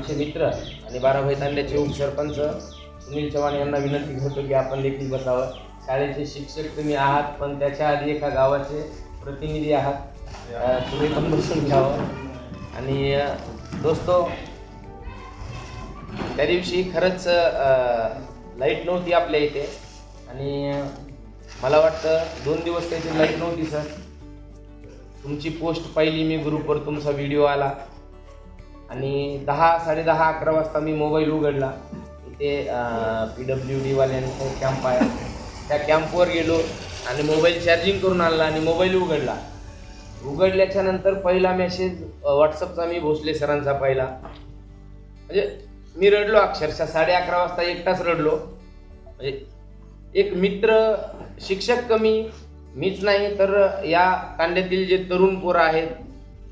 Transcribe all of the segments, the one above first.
आमचे मित्र आणि बाराभाई तांड्याचे उपसरपंच सुनील चव्हाण यांना विनंती करतो की आपण देखील बसावं. शाळेचे शिक्षक तुम्ही आहात पण त्याच्या आधी एका गावाचे प्रतिनिधी आहात. तुम्ही पण बसून घ्यावं. आणि दोस्तो त्या दिवशी खरंच लाइट नव्हती आपल्या इथे. आणि मला वाटतं दोन दिवस त्याची लाइट नव्हती सर. तुमची पोस्ट पाहिली मी ग्रुपवर तुमचा व्हिडिओ आला. आणि दहा साडेदहा अकरा वाजता मी मोबाईल उघडला. इथे पी डब्ल्यू डीवाल्यांचा कॅम्प आहे. त्या कॅम्पवर गेलो आणि मोबाईल चार्जिंग करून आणला आणि मोबाईल उघडला. उघडल्याच्या नंतर पहिला मेसेज व्हॉट्सअपचा मी भोसले सरांचा पहिला. म्हणजे मी रडलो अक्षरशः. साडे अकरा वाजता एकटाच रडलो. म्हणजे एक मित्र शिक्षक कमी मीच नाही तर या कांड्यातील जे तरुण पोरं आहेत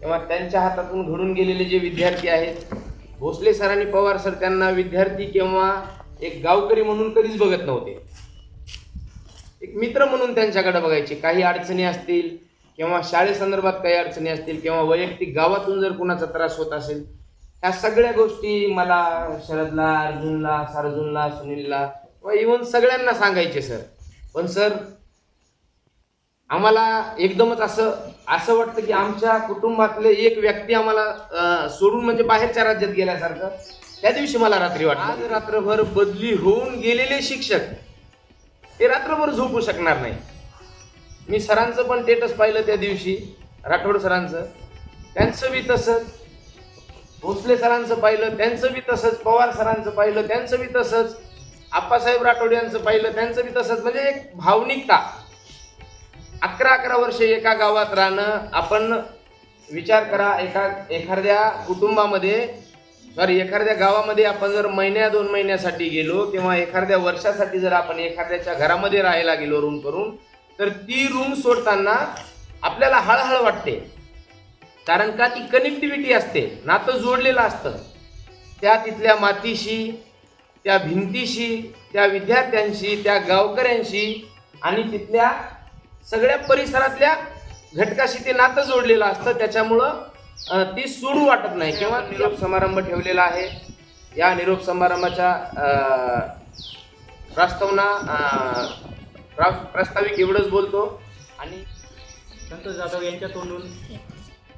तेव्हा त्यांच्या हातातून घडून गेलेले जे विद्यार्थी आहेत भोसले सर आणि पवार सर त्यांना विद्यार्थी किंवा एक गावकरी म्हणून कधीच बघत नव्हते. एक मित्र म्हणून त्यांच्याकडे बघायचे. काही अडचणी असतील किंवा शाळेसंदर्भात काही अडचणी असतील किंवा वैयक्तिक गावातून जर कुणाचा त्रास होत असेल ह्या सगळ्या गोष्टी मला शरदला अर्जुनला सार्जुनला सुनीलला व इव्हन सगळ्यांना सांगायचे सर. पण सर आम्हाला एकदमच असं असं वाटतं की आमच्या कुटुंबातले एक व्यक्ती आम्हाला सोडून म्हणजे बाहेरच्या राज्यात गेल्यासारखं. त्या दिवशी मला रात्री वाटलं. आज रात्रभर बदली होऊन गेलेले शिक्षक ते रात्रभर झोपू शकणार नाही. मी सरांचं पण टेटस पाहिलं त्या दिवशी राठोड सरांचं. त्यांचं बी तसंच. भोसले सरांचं पाहिलं त्यांचं बी तसंच. पवार सरांचं पाहिलं त्यांचं बी तसंच. आप्पासाहेब राठोड यांचं पाहिलं त्यांचं बी तसंच. म्हणजे एक भावनिकता. अकरा अकरा वर्ष एका गावात राहणं आपण विचार करा एका एखाद्या कुटुंबामध्ये सॉरी एखाद्या गावामध्ये आपण जर महिन्या दोन महिन्यासाठी गेलो किंवा एखाद्या वर्षासाठी जर आपण एखाद्याच्या घरामध्ये राहायला गेलो रूम करून तर ती रूम सोडताना आपल्याला हळहळ वाटते. कारण का? ती कनेक्टिव्हिटी असते. नातं जोडलेलं असतं. त्या तिथल्या मातीशी त्या भिंतीशी त्या विद्यार्थ्यांशी त्या गावकऱ्यांशी आणि तिथल्या सगळ्या परिसरातल्या घटकाशी ते नातं जोडलेलं असतं. त्याच्यामुळं ती सोडू वाटत नाही किंवा निरोप समारंभ ठेवलेला आहे. या निरोप समारंभाच्या अं, प्रस्तावना प्रास्ताविक एवढंच बोलतो. आणि संतोष जाधव यांच्या तोंडून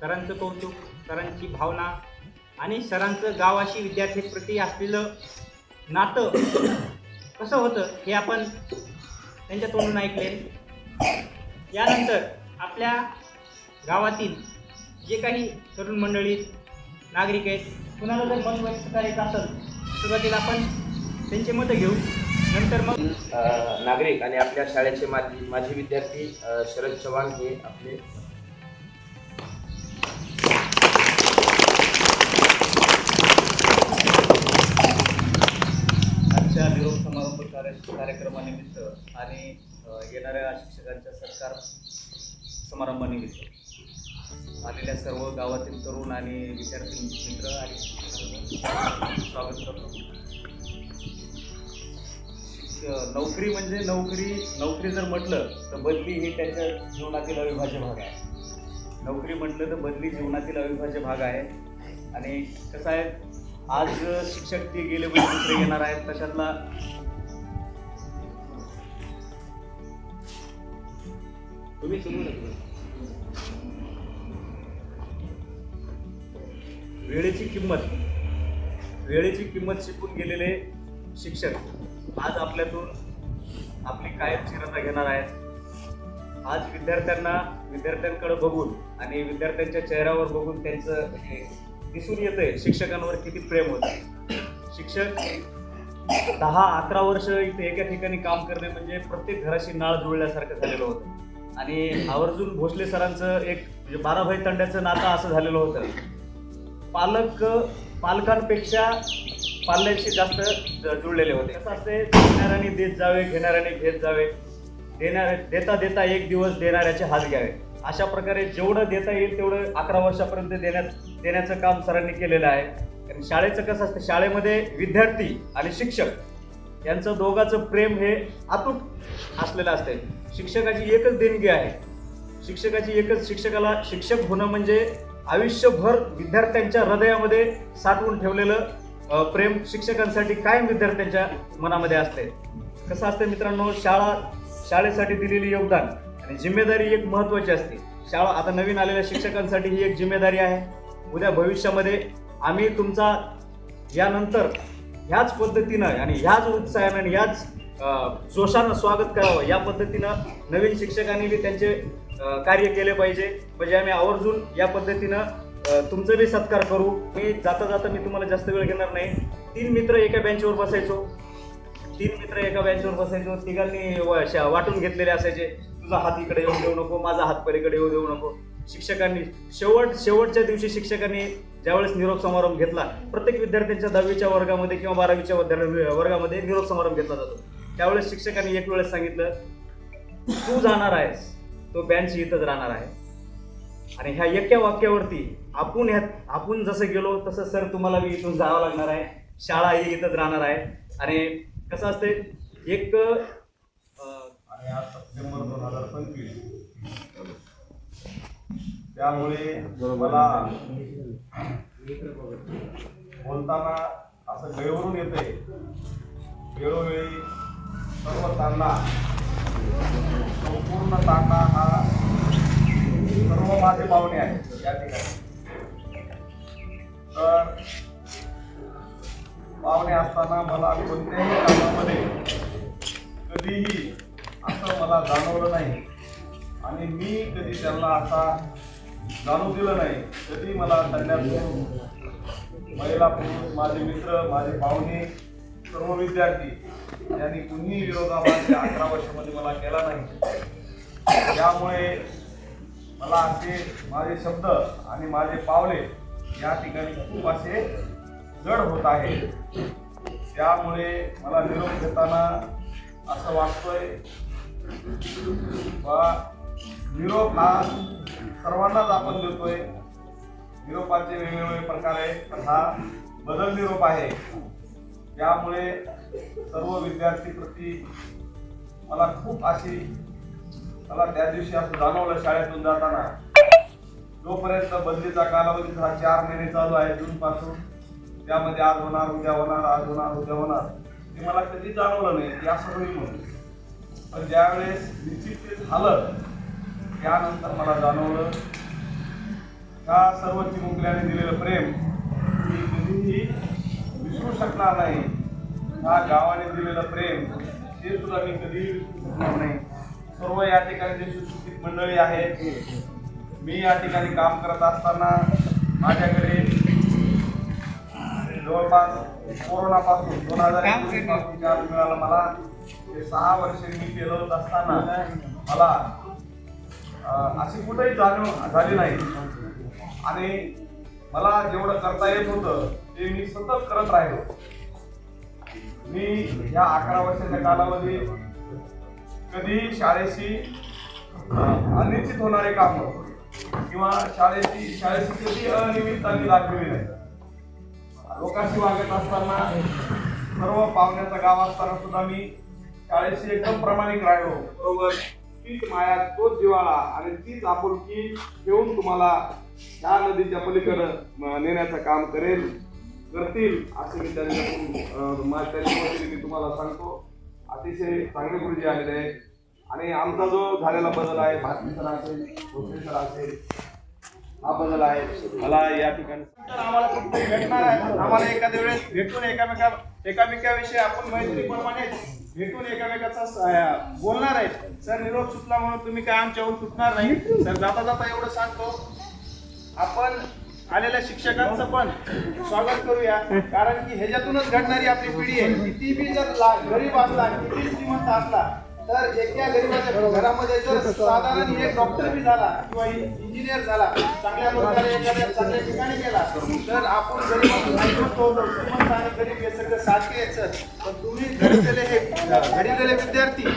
सरांचं कौतुक सरांची भावना आणि सरांचं गावाशी विद्यार्थीप्रती असलेलं नातं कसं होतं हे आपण त्यांच्या तोंडून ऐकले. यानंतर आपल्या गावातील जे काही तरुण मंडळी नागरिक आहेत कुणाला जर मत व्यक्त करायचं असेल सुरुवातीला आपण त्यांचे मतं घेऊ. नंतर मग नागरिक आणि आपल्या शाळेचे माजी माजी विद्यार्थी अ, शरद चव्हाण हे आपले आजच्या निरोप समारंभ कार्य कार्यक्रमानिमित्त आणि अ, येणाऱ्या शिक्षकांच्या सत्कार समारंभानिमित्त आलेल्या सर्व गावातील तरुण आणि विद्यार्थी मित्र आणि स्वागत करतो. शिक्ष- नोकरी म्हणजे नोकरी नोकरी जर म्हटलं तर बदली हे त्याच्या जीवनातील अविभाज्य भाग आहे. नोकरी म्हटलं तर बदली जीवनातील अविभाज्य भाग आहे. आणि कसं आहे आज शिक्षक ते गेले म्हणजे दुसरे येणार आहेत तशातला तुम्ही वेळेची किंमत. वेळेची किंमत शिकून गेलेले शिक्षक आज आपल्यातून आपली कायमची रजा घेणार आहेत. आज विद्यार्थ्यांना विद्यार्थ्यांकडे बघून आणि विद्यार्थ्यांच्या चेहऱ्यावर बघून त्यांचं हे दिसून येतंय शिक्षकांवर किती प्रेम होतं शिक्षक दहा अकरा वर्ष इथे एका ठिकाणी काम करणे म्हणजे प्रत्येक घराशी नाळ जुळल्यासारखं झालेलं होतं. आणि आवर्जून भोसले सरांचं एक म्हणजे बाराभाई तंड्याचं नातं असं झालेलं होतं. पालक पालकांपेक्षा पाल्यांशी जास्त ज- जुळलेले होते. कसं असते देणाऱ्याने देत जावे घेणाऱ्याने घेत जावे. देणाऱ्या देता देता एक दिवस देणाऱ्याचे हात घ्यावे. अशा प्रकारे जेवढं देता येईल तेवढं अकरा वर्षापर्यंत देण्यात देण्याचं काम सरांनी केलेलं आहे. आणि शाळेचं कसं असतं शाळेमध्ये विद्यार्थी आणि शिक्षक यांचं दोघांचं प्रेम हे अतूट असलेलं असते शिक्षकाची एकच देणगी आहे. शिक्षकाची एकच शिक्षकाला शिक्षक होणं म्हणजे आयुष्यभर विद्यार्थ्यांच्या हृदयामध्ये साठवून ठेवलेलं प्रेम शिक्षकांसाठी कायम विद्यार्थ्यांच्या मनामध्ये असते. कसं असतं मित्रांनो शाळा शाळेसाठी दिलेली योगदान आणि जिम्मेदारी एक महत्त्वाची असते. शाळा आता नवीन आलेल्या शिक्षकांसाठी ही एक जिम्मेदारी आहे. उद्या भविष्यामध्ये आम्ही तुमचा यानंतर ह्याच पद्धतीनं आणि ह्याच उत्साहानं आणि ह्याच जोशानं स्वागत करावं या पद्धतीनं नवीन शिक्षकांनी बी त्यांचे कार्य केले पाहिजे. म्हणजे आम्ही आवर्जून या पद्धतीनं तुमचं बी सत्कार करू. मी जाता जाता मी तुम्हाला जास्त वेळ घेणार नाही. तीन मित्र एका बेंचवर बसायचो. तीन मित्र एका बेंचवर बसायचो. तिघांनी वाटून घेतलेले असायचे. तुझा हात इकडे येऊ देऊ नको माझा हात परीकडे येऊ देऊ नको. शिक्षकांनी शेवट शेवटच्या दिवशी शिक्षकांनी ज्यावेळेस निरोप समारंभ घेतला प्रत्येक विद्यार्थ्यांच्या दहावीच्या वर्गामध्ये किंवा बारावीच्या वर्गामध्ये निरोप समारंभ घेतला जातो. त्यावेळेस शिक्षकांनी एक वेळेस सांगितलं तू जाणार आहेस. तो बँच इथंच राहणार आहे. आणि ह्या एका वाक्यावरती आपण ह्यात आपण जसं गेलो तसं सर तुम्हाला बी इथून जावं लागणार आहे. शाळा ही इथंच राहणार आहे. आणि कसं असते एक आणि आज सप्टेंबर दोन हजार पंचवीस. त्यामुळे मला बोलताना असं गैरवरून येते वेळोवेळी सर्व तांडा संपूर्ण तांडा हा सर्व माझे पाहुणे आहेत या ठिकाणी. तर पाहुणे असताना मला कोणत्याही कामामध्ये कधीही असं मला जाणवलं नाही. आणि मी कधी त्यांना असा जाणू दिलं नाही. कधी मला त्यांना महिला पुरुष माझे मित्र माझे पाहुणे सर्व विद्यार्थी यांनी कुणीही विरोधाभास या अकरा वर्षामध्ये मला केला नाही. त्यामुळे मला असे माझे शब्द आणि माझे पावले या ठिकाणी खूप असे जड होत आहे. त्यामुळे मला निरोप घेताना असं वाटतोय वा निरोप हा सर्वांनाच आपण देतोय. निरोपाचे वेगवेगळे प्रकार आहेत पण हा बदल निरोप आहे. त्यामुळे सर्व विद्यार्थी प्रती मला खूप अशी मला त्या दिवशी असं जाणवलं शाळेतून जाताना. जोपर्यंत बदलीचा कालावधी हा चार महिने चालू आहे जून पासून त्यामध्ये आज होणार उद्या होणार आज होणार उद्या होणार ते मला कधी जाणवलं नाही की असं होईल म्हणून. पण ज्यावेळेस निश्चित ते झालं त्यानंतर मला जाणवलं का सर्व चिमुकल्याने दिलेलं प्रेम विसरू शकणार नाही. त्या गावाने दिलेलं प्रेम ते सुद्धा मी कधीही विसरू शकणार नाही. सर्व या ठिकाणी जे सुशिक्षित मंडळी आहेत मी या ठिकाणी काम करत असताना माझ्याकडे जवळपास कोरोनापासून दोन हजार एकोणीसपासून चार्ज मिळाला मला. ते सहा वर्षे मी केलं होत असताना मला अशी कुठेही जाणीव झाली नाही. आणि मला जेवढं करता येत होतं ते मी सतत करत राहिलो. मी या अकरा वर्षाच्या कालावधीत कधी शाळेशी अनिश्चित होणारे काम किंवा शाळेची शाळेची कधी अनियमितता दाखवली नाही. लोकांशी वागत असताना सर्व पाहुण्याचा गाव असताना सुद्धा मी शाळेशी एकदम प्रामाणिक राहिलो. बरोबर तीच माया तोच जिवाळा आणि तीच आपुलकी घेऊन तुम्हाला या नदीच्या पलीकडं नेण्याचं काम करेल. करतील असे मी त्यांच्याकडून त्यांच्या वतीने मी तुम्हाला सांगतो. अतिशय चांगले गुरुजी आलेले आहेत. आणि आमचा जो झालेला बदल आहे भारती सर असेल भोसले सर असेल हा बदल आहे. मला या ठिकाणी आम्हाला भेटणार आहे. आम्हाला एखाद्या वेळेस भेटून एकामेका एकामेकाविषयी आपण मैत्रीप्रमाणे भेटून एकामेकाचा बोलणार आहे. सर निरोप सुटला म्हणून तुम्ही काय आमच्याहून सुटणार नाही? सर जाता जाता एवढं सांगतो. आपण आलेल्या शिक्षकांचं पण स्वागत करूया. कारण की ह्याच्यातूनच घडणारी आपली पिढी आहे. किती बी जर गरीब असला किती श्रीमंत असला तर एका गरीबाच्या घरामध्ये जर साधारण एक डॉक्टर बी झाला किंवा इंजिनियर झाला चांगल्या प्रकारे एखाद्या चांगल्या ठिकाणी गेला तर आपण गरीब श्रीमंत आणि गरीब हे सगळं सारखे आहेत पण तुम्ही घडलेले हे घडलेले विद्यार्थी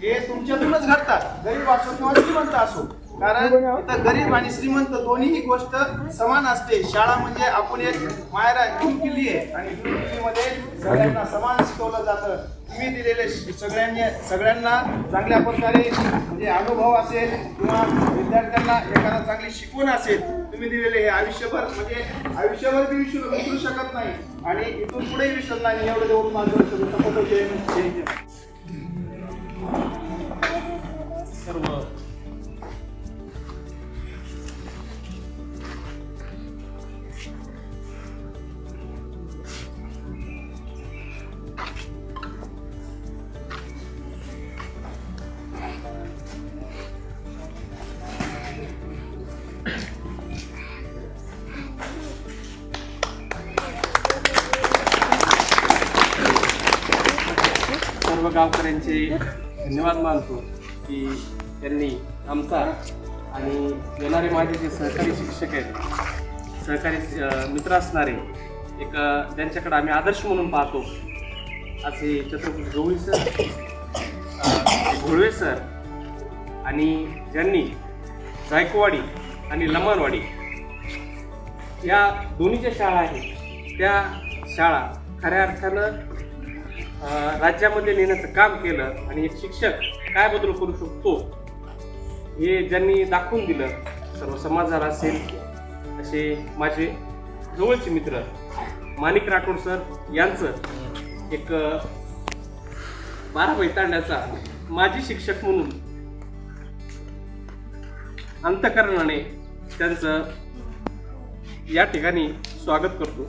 हे तुमच्यातूनच घडतात. गरीब असो किंवा श्रीमंत असो. कारण इथं गरीब आणि श्रीमंत दोन्ही गोष्ट समान असते. शाळा म्हणजे आपण एक मायरा जून किल्ली आहे आणि जून किल्लीमध्ये सगळ्यांना समान शिकवलं जातं. तुम्ही दिलेले सगळ्यांनी सगळ्यांना चांगल्या प्रकारे म्हणजे अनुभव असेल किंवा विद्यार्थ्यांना एखादा चांगली शिकवण असेल तुम्ही दिलेले हे आयुष्यभर म्हणजे आयुष्यभर मी विसरू विसरू शकत नाही. आणि इथून पुढेही विसरत नाही. एवढं देऊन माझं सर्व त्यांचे धन्यवाद मानतो की त्यांनी आमचा आणि येणारे माझे जे सहकारी शिक्षक आहेत सहकारी मित्र असणारे एक त्यांच्याकडे आम्ही आदर्श म्हणून पाहतो असे छत्रपती गवळी सर घोळवे सर आणि ज्यांनी जायकवाडी आणि लमानवाडी या दोन्ही ज्या शाळा आहेत त्या शाळा खऱ्या अर्थानं राज्यामध्ये नेण्याचं काम केलं आणि एक शिक्षक काय बदल करू शकतो हे ज्यांनी दाखवून दिलं सर्व समाजाला असेल असे माझे जवळचे मित्र माणिक राठोड सर यांचं एक बारा बैतांड्याचा माजी शिक्षक म्हणून अंतकरणाने त्यांचं या ठिकाणी स्वागत करतो.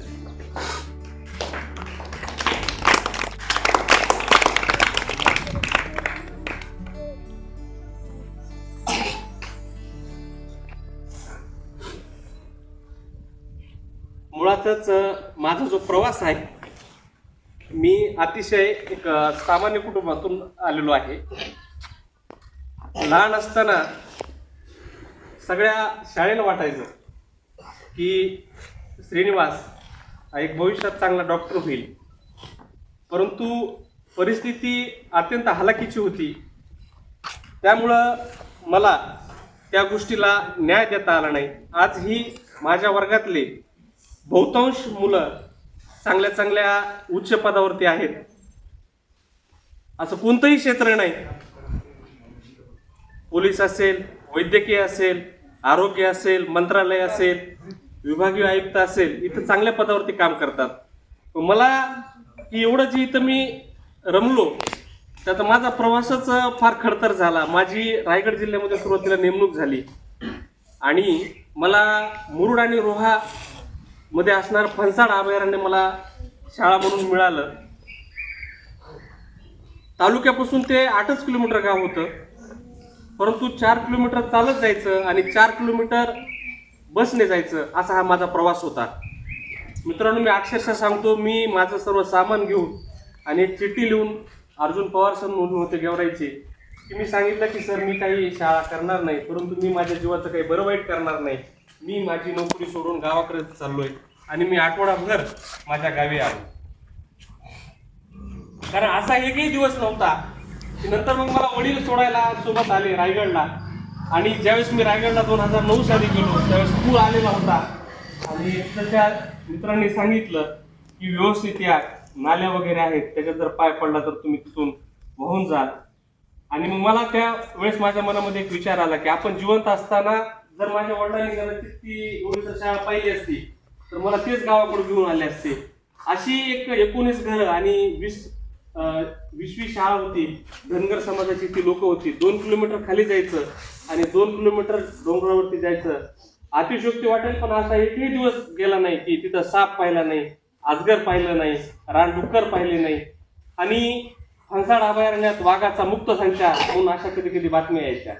अर्थातच माझा जो प्रवास आहे मी अतिशय एक सामान्य कुटुंबातून आलेलो आहे. लहान असताना सगळ्या शाळेला वाटायचं की श्रीनिवास हा एक भविष्यात चांगला डॉक्टर होईल. परंतु परिस्थिती अत्यंत हलाखीची होती. त्यामुळं मला त्या गोष्टीला न्याय देता आला नाही. आज ही माझ्या वर्गातले बहुतांश मुलं चांगल्या चांगल्या उच्च पदावरती आहेत. असं कोणतंही क्षेत्र नाही. पोलीस असेल वैद्यकीय असेल आरोग्य असेल मंत्रालय असेल विभागीय आयुक्त असेल इथं चांगल्या पदावरती काम करतात. मला की एवढं जे इथं मी रमलो त्यात माझा प्रवासच फार खडतर झाला. माझी रायगड जिल्ह्यामध्ये सुरुवातीला नेमणूक झाली. आणि मला मुरुड आणि रोहा मध्ये असणारं फणसाड अभयारण्य मला शाळा म्हणून मिळालं. तालुक्यापासून ते आठच किलोमीटर गाव होतं. परंतु चार किलोमीटर चालत जायचं आणि चार किलोमीटर बसने जायचं असा हा माझा प्रवास होता. मित्रांनो मी अक्षरशः सांगतो मी माझं सर्व सामान घेऊन आणि एक चिठ्ठी लिहून अर्जुन पवार सर म्हणून होते गेवरायचे की मी सांगितलं की सर मी काही शाळा करणार नाही परंतु मी माझ्या जीवाचं काही बरं वाईट करणार नाही. मी माझी नोकरी सोडून गावाकडे चाललोय आणि मी आठवडाभर माझ्या गावी आलो. कारण असा एकही दिवस नव्हता की नंतर मग मला वडील सोडायला सोबत आले रायगडला. आणि ज्यावेळेस मी रायगडला दोन हजार नऊ साली गेलो त्यावेळेस पूर आलेला होता. आणि त्याच्या मित्रांनी सांगितलं की व्यवस्थित या नाल्या वगैरे आहेत त्याच्यात जर पाय पडला तर तुम्ही तिथून वाहून जाल आणि मग मला त्या वेळेस माझ्या मनामध्ये एक विचार आला की आपण जिवंत असताना जर माझ्या वडिलांनी कदाचित ती एवढी शाळा पाहिली असती तर मला तेच गावाकडे घेऊन आले असते. अशी एक एकोणीस घरं आणि वीस विश्वी वीसवी शाळा होती. धनगर समाजाची ती लोक होती. दोन किलोमीटर खाली जायचं आणि दोन किलोमीटर डोंगरावरती जायचं. अतिशोक्ती वाटेल पण असा एकही दिवस गेला नाही की तिथं साप पाहिला नाही आजगर पाहिलं नाही रानडुक्कर पाहिले नाही. आणि फणसाड अभयारण्यात वाघाचा मुक्त संचार म्हणून अशा कधी कधी बातम्या यायच्या.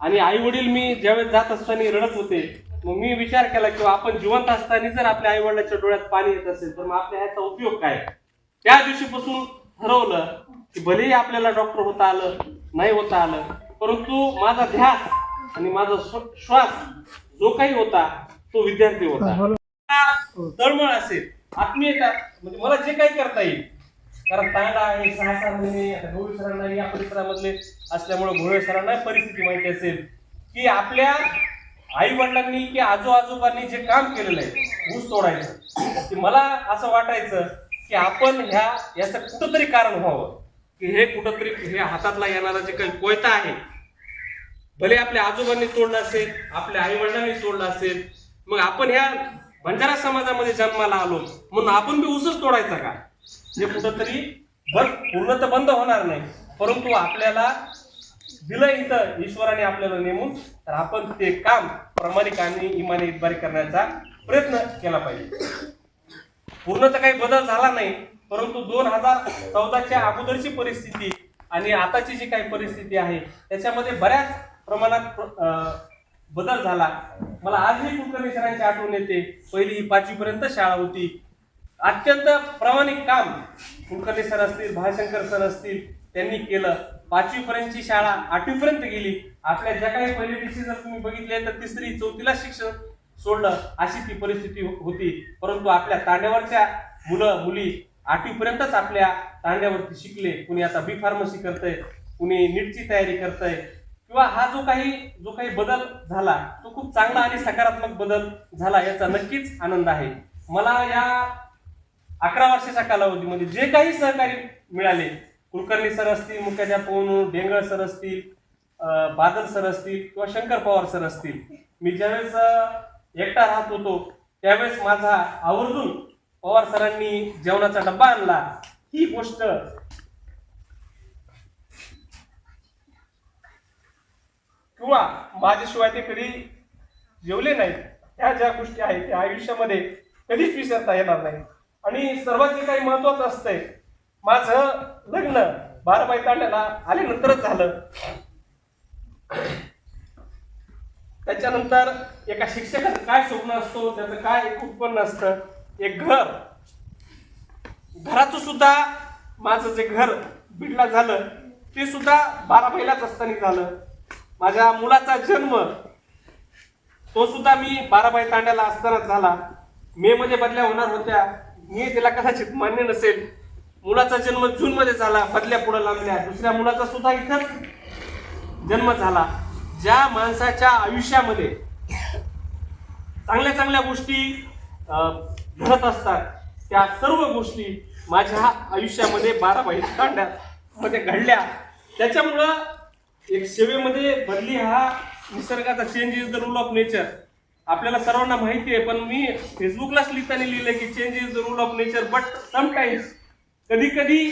आणि आई वडील मी ज्यावेळेस जात असताना रडत होते मग मी विचार केला की आपण जिवंत असताना जर आपल्या आई वडिलाच्या डोळ्यात पाणी येत असेल तर मग आपल्या ह्याचा उपयोग काय? त्या दिवशीपासून ठरवलं की भलेही आपल्याला डॉक्टर होता आलं नाही होता आलं परंतु माझा ध्यास आणि माझा श्वास जो काही होता तो विद्यार्थी होता. तळमळ असेल आत्मीयता म्हणजे मला जे काही करता येईल कारण तांडा आहे सहा सहा महिने सरांना या परिसरामधले असल्यामुळे गोविंद सरांना परिस्थिती माहिती असेल की आपल्या आई वडिलांनी की आजो आजोबांनी जे काम केलेलं आहे ऊस तोडायचं की मला असं वाटायचं की आपण ह्या याचं कुठंतरी कारण व्हावं की हे कुठंतरी हे हातातला येणारा जे काही कोयता आहे भले आपल्या आजोबांनी तोडलं असेल आपल्या आई वडिलांनी तोडलं असेल मग आपण ह्या बंजारा समाजामध्ये जन्माला आलो म्हणून आपण बी ऊसच तोडायचा का? जे कुठंतरी बंद पूर्ण तर बंद होणार नाही परंतु आपल्याला दिलं इथं ईश्वराने आपल्याला नेमून तर आपण ते काम प्रामाणिक आणि इमाने इतबारी करण्याचा प्रयत्न केला पाहिजे. पूर्ण तर काही बदल झाला नाही परंतु दोन हजार चौदाच्या अगोदरची परिस्थिती आणि आताची जी काही परिस्थिती आहे त्याच्यामध्ये बऱ्याच प्रमाणात बदल झाला. मला आजही कुलकर्णी सरांची आठवण येते पहिली ही पाचवीपर्यंत शाळा होती अत्यंत प्रामाणिक काम कुलकर्णी सर असतील भाशंकर सर असतील त्यांनी केलं. पाचवी पर्यंतची शाळा आठवी पर्यंत गेली. आपल्या ज्या काही पहिली दिवशी जर तुम्ही बघितले तर तिसरी चौथीला शिक्षण सोडलं अशी ती परिस्थिती हो- होती. परंतु आपल्या तांड्यावरच्या मुलं मुली आठवी पर्यंतच आपल्या तांड्यावरती शिकले. कुणी आता बी फार्मसी करतंय कुणी नीटची तयारी करतंय किंवा हा जो काही जो काही बदल झाला तो खूप चांगला आणि सकारात्मक बदल झाला याचा नक्कीच आनंद आहे. मला या अकरा वर्षाच्या कालावधीमध्ये जे काही सहकारी मिळाले कुलकर्णी सर असतील मुख्याध्यापक म्हणून डेंगळ सर असतील बादल सर असतील किंवा शंकर पवार सर असतील मी ज्यावेळेस एकटा राहत होतो त्यावेळेस माझा आवर्जून पवार सरांनी जेवणाचा डब्बा आणला. ही गोष्ट किंवा माझ्याशिवाय ते कधी जेवले नाहीत. ह्या ज्या गोष्टी आहेत त्या आयुष्यामध्ये कधीच विसरता येणार नाही आणि सर्वात जे काही महत्वाचं असतंय माझं लग्न बाराबाई तांड्याला आल्यानंतरच झालं. त्याच्यानंतर एका शिक्षकाचं काय स्वप्न असतो त्याचं काय एक उत्पन्न असतं? एक घर. घराचं सुद्धा माझं जे घर बिडला झालं ते सुद्धा बारा महिलाच असताना झालं. माझ्या मुलाचा जन्म तो सुद्धा मी बाराबाई तांड्याला असतानाच झाला. मे मध्ये बदल्या होणार होत्या. मी तिला कदाचित मान्य नसेल. मुलाचा जन्म जून मध्ये झाला बदल्या पुढे लांबल्या दुसऱ्या मुलाचा सुद्धा इथंच जन्म झाला. ज्या माणसाच्या आयुष्यामध्ये चांगल्या चांगल्या गोष्टी घडत असतात त्या सर्व गोष्टी माझ्या आयुष्यामध्ये बारा बाहीत काढल्या मध्ये घडल्या. त्याच्यामुळं एक सेवेमध्ये बदली हा निसर्गाचा change is the rule of nature आपल्याला सर्वांना माहिती आहे पण मी फेसबुकलाच लिहिताना लिहिलं की change is the rule of nature but sometimes कधी कधी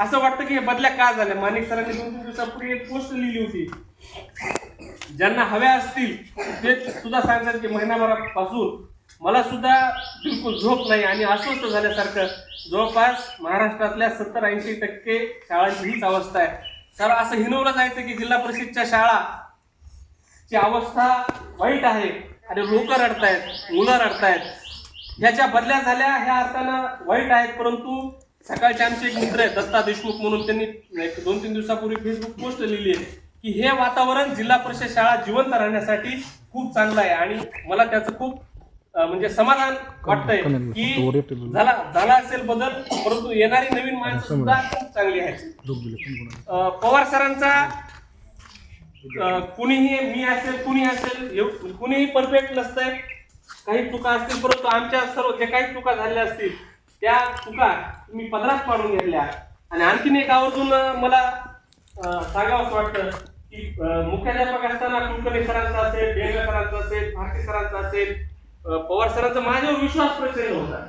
असं वाटतं की हे बदल्या का झाल्या? माणिक सरांनी दोन तीन दिवसापूर्वी एक पोस्ट लिहिली होती. ज्यांना हव्या असतील ते सुद्धा सांगतात की महिनाभरापासून मला सुद्धा बिलकुल झोप नाही आणि अस्वस्थ झाल्यासारखं. जवळपास महाराष्ट्रातल्या सत्तर ऐंशी टक्के शाळांची हीच अवस्था आहे. तर असं हिनवलं जायचं की जिल्हा परिषदच्या शाळा ची अवस्था वाईट आहे. आणि लोक रडतायत मुलं रडतायत. ह्याच्या बदल्या झाल्या ह्या अर्थानं वाईट आहेत परंतु सकाळचे आमचे एक मित्र आहेत दत्ता देशमुख म्हणून त्यांनी एक दोन तीन दिवसापूर्वी फेसबुक पोस्ट लिहिली आहे की हे वातावरण जिल्हा परिषद शाळा जिवंत राहण्यासाठी खूप चांगलं आहे. आणि मला त्याचं खूप म्हणजे समाधान वाटतंय की झाला झाला असेल बदल परंतु येणारी नवीन माणसं सुद्धा खूप चांगली आहेत. अं, पवार सरांचा कुणीही मी असेल कुणी असेल कुणीही परफेक्ट नसतंय काही चुका असतील परंतु आमच्या सर्व जे काही चुका झाल्या असतील त्या चुका तुम्ही पदरात पाडून घेतल्या. आणि आणखीन एक आवर्जून मला सांगावं वाटतं की मुख्याध्यापक असताना कुलकर्णी सरांचा असेल डेंगरे सरांचा असेल भारती सरांचा असेल पवार सरांचा माझ्यावर विश्वास प्रचंड होता.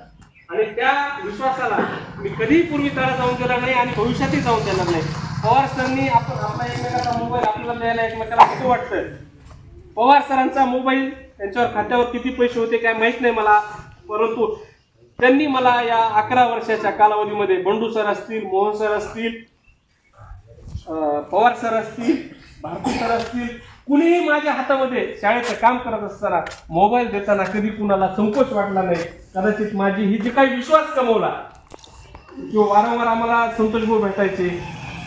आणि त्या विश्वासाला मी कधीही पूर्वी तारा जाऊन देणार नाही आणि भविष्यातही जाऊन देणार नाही. पवार सरांनी आपण आपला एकमेकाचा मोबाईल आपल्याला द्यायला एकमेकाला किती वाटतं पवार सरांचा मोबाईल त्यांच्यावर खात्यावर किती पैसे होते काय माहीत नाही मला. परंतु त्यांनी मला या अकरा वर्षाच्या कालावधीमध्ये बंडू सर असतील मोहन सर असतील पवार सर असतील भारती सर असतील कुणीही माझ्या हातामध्ये शाळेचं काम करत असताना मोबाईल देताना कधी कुणाला संकोच वाटला नाही. कदाचित माझी ही जी काही विश्वास कमवला किंवा वारंवार आम्हाला संतोष भाऊ भेटायचे.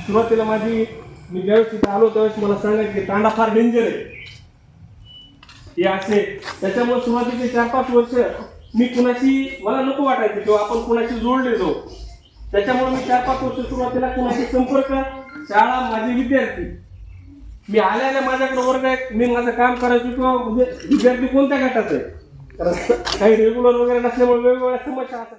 सुरुवातीला माझी मी ज्यावेळेस तिथे आलो त्यावेळेस मला सांगायचं की तांडा फार डेंजर आहे. हे असे त्याच्यामुळे सुरुवातीचे चार पाच वर्ष मी कुणाशी मला नको वाटायचं किंवा आपण कुणाशी जोडले जाऊ. त्याच्यामुळे मी चार पाच वर्ष सुरुवातीला कुणाशी संपर्क शाळा माझे विद्यार्थी. मी आल्याने माझ्याकडे वर्ग आहे मी माझं काम करायचो किंवा म्हणजे विद्यार्थी कोणत्या गटात आहे? कारण काही रेग्युलर वगैरे नसल्यामुळे वेगवेगळ्या समस्या असतात.